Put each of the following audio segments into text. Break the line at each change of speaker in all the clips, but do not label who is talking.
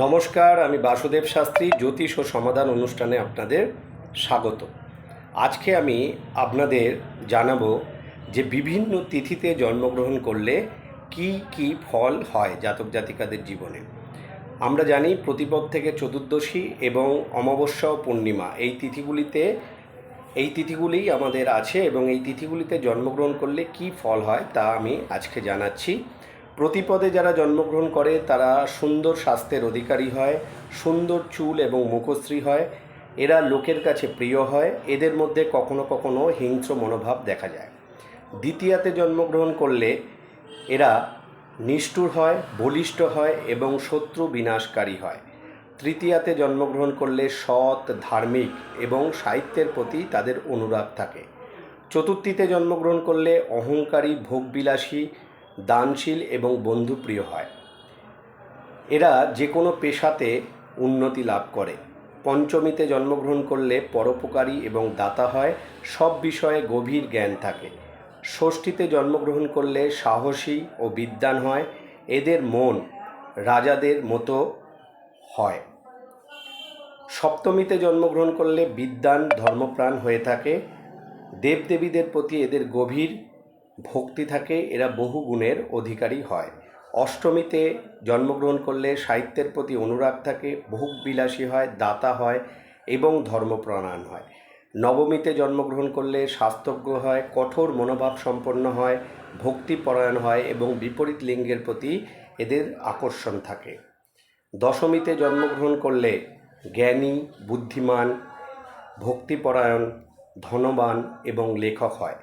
নমস্কার, আমি বাসুদেব শাস্ত্রী, জ্যোতিষ ও সমাধান অনুষ্ঠানে আপনাদের স্বাগত। আজকে আমি আপনাদের জানাব যে বিভিন্ন তিথিতে জন্মগ্রহণ করলে কি কি ফল হয় জাতক জাতিকাদের জীবনে। আমরা জানি প্রতিপদ থেকে চতুর্দশী এবং অমাবস্যা ও পূর্ণিমা এই তিথিগুলিতে, এই তিথিগুলিই আমাদের আছে এবং এই তিথিগুলিতে জন্মগ্রহণ করলে কি ফল হয় তা আমি আজকে জানাচ্ছি। প্রতিপদে যারা জন্মগ্রহণ করে, তারা সুন্দর স্বাস্থ্যের অধিকারী হয়, সুন্দর চুল এবং মুখশ্রী হয়, এরা লোকের কাছে প্রিয় হয়, এদের মধ্যে কখনো কখনো হিংস্র মনোভাব দেখা যায়। দ্বিতীয়াতে জন্মগ্রহণ করলে এরা নিষ্ঠুর হয়, বলিষ্ঠ হয় এবং শত্রু বিনাশকারী হয়। তৃতীয়াতে জন্মগ্রহণ করলে সৎ, ধার্মিক এবং সাহিত্যের প্রতি তাদের অনুরাগ থাকে। চতুর্থীতে জন্মগ্রহণ করলে অহংকারী, ভোগবিলাসী দানশীল এবং বন্ধুপ্রিয় হয়। এরা যে কোনো পেশাতে উন্নতি লাভ করে। পঞ্চমীতে জন্মগ্রহণ করলে পরোপকারী এবং দাতা হয়, সব বিষয়ে গভীর জ্ঞান থাকে। ষষ্ঠীতে জন্মগ্রহণ করলে সাহসী ও বিদ্বান হয়, এদের মন রাজাদের মতো হয়। সপ্তমীতে জন্মগ্রহণ করলে বিদ্বান ধর্মপ্রাণ হয়ে থাকে। দেবদেবীদের প্রতি এদের গভীর ভক্তি থাকে, এরা বহু গুণের অধিকারী হয়। অষ্টমীতে জন্মগ্রহণ করলে সাহিত্যের প্রতি অনুরাগ থাকে ভোগবিলাসী হয়, দাতা হয় এবং ধর্মপ্রাণ হয়। নবমীতে জন্মগ্রহণ করলে স্বাস্থ্যজ্ঞ হয়, কঠোর মনোভাব সম্পন্ন হয়, ভক্তিপরায়ণ হয় এবং বিপরীত লিঙ্গের প্রতি এদের আকর্ষণ থাকে। দশমীতে জন্মগ্রহণ করলে জ্ঞানী, বুদ্ধিমান, ভক্তিপরায়ণ, ধনবান এবং লেখক হয়।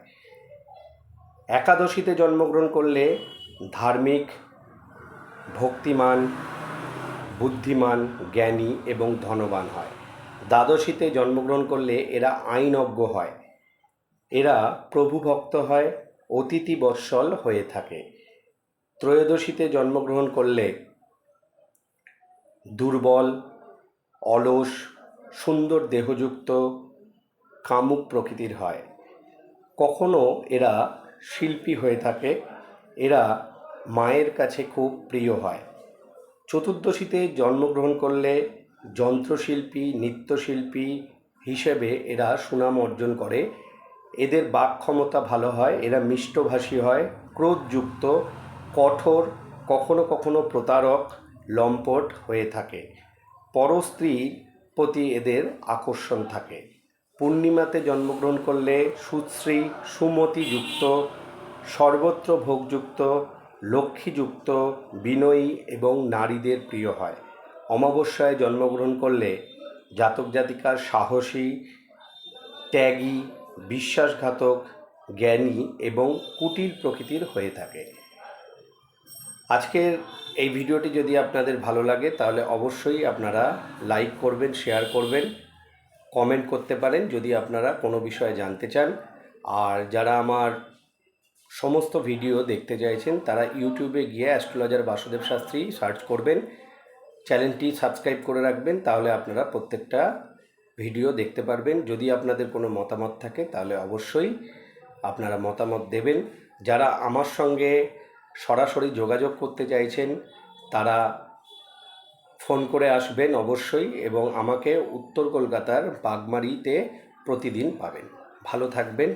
একাদশীতে জন্মগ্রহণ করলে ধার্মিক, ভক্তিমান, বুদ্ধিমান, জ্ঞানী এবং ধনবান হয়। দ্বাদশীতে জন্মগ্রহণ করলে এরা আইনজ্ঞ হয়। এরা প্রভুভক্ত হয় অতিথি বৎসল হয়ে থাকে। ত্রয়োদশীতে জন্মগ্রহণ করলে দুর্বল, অলস, সুন্দর দেহযুক্ত, কামুক প্রকৃতির হয়। কখনো এরা শিল্পী হয়ে থাকে, এরা মায়ের কাছে খুব প্রিয় হয়। চতুর্দশীতে জন্মগ্রহণ করলে যন্ত্রশিল্পী, নৃত্যশিল্পী হিসেবে এরা সুনাম অর্জন করে। এদের বাক ক্ষমতা ভালো হয়, এরা মিষ্টভাষী হয়, ক্রোধযুক্ত, কঠোর, কখনো কখনো প্রতারক, লম্পট হয়ে থাকে। পরস্ত্রীর প্রতি এদের আকর্ষণ থাকে। পূর্ণিমাতে জন্মগ্রহণ করলে সুশ্রী সুমতিযুক্ত সর্বত্র ভোগযুক্ত, লক্ষ্মীযুক্ত, বিনয়ী এবং নারীদের প্রিয় হয়। অমাবস্যায় জন্মগ্রহণ করলে জাতক জাতিকার সাহসী, ত্যাগী, বিশ্বাসঘাতক, জ্ঞানী এবং কুটির প্রকৃতির হয়ে থাকে। আজকের এই ভিডিওটি যদি আপনাদের ভালো লাগে, তাহলে অবশ্যই আপনারা লাইক করবেন, শেয়ার করবেন। কমেন্ট করতে পারেন যদি আপনারা কোনো বিষয়ে জানতে চান। আর যারা আমার সমস্ত ভিডিও দেখতে চাইছেন, তারা ইউটিউবে গিয়ে অ্যাস্ট্রোলজার বাসুদেব শাস্ত্রী সার্চ করবেন। চ্যানেলটি সাবস্ক্রাইব করে রাখবেন, তাহলে আপনারা প্রত্যেকটা ভিডিও দেখতে পারবেন। যদি আপনাদের কোনো মতামত থাকে, তাহলে অবশ্যই আপনারা মতামত দেবেন। যারা আমার সঙ্গে সরাসরি যোগাযোগ করতে চাইছেন, তারা ফোন করে আসবেন অবশ্যই এবং আমাকে উত্তর কলকাতার বাগমারিতে প্রতিদিন পাবেন। ভালো থাকবেন।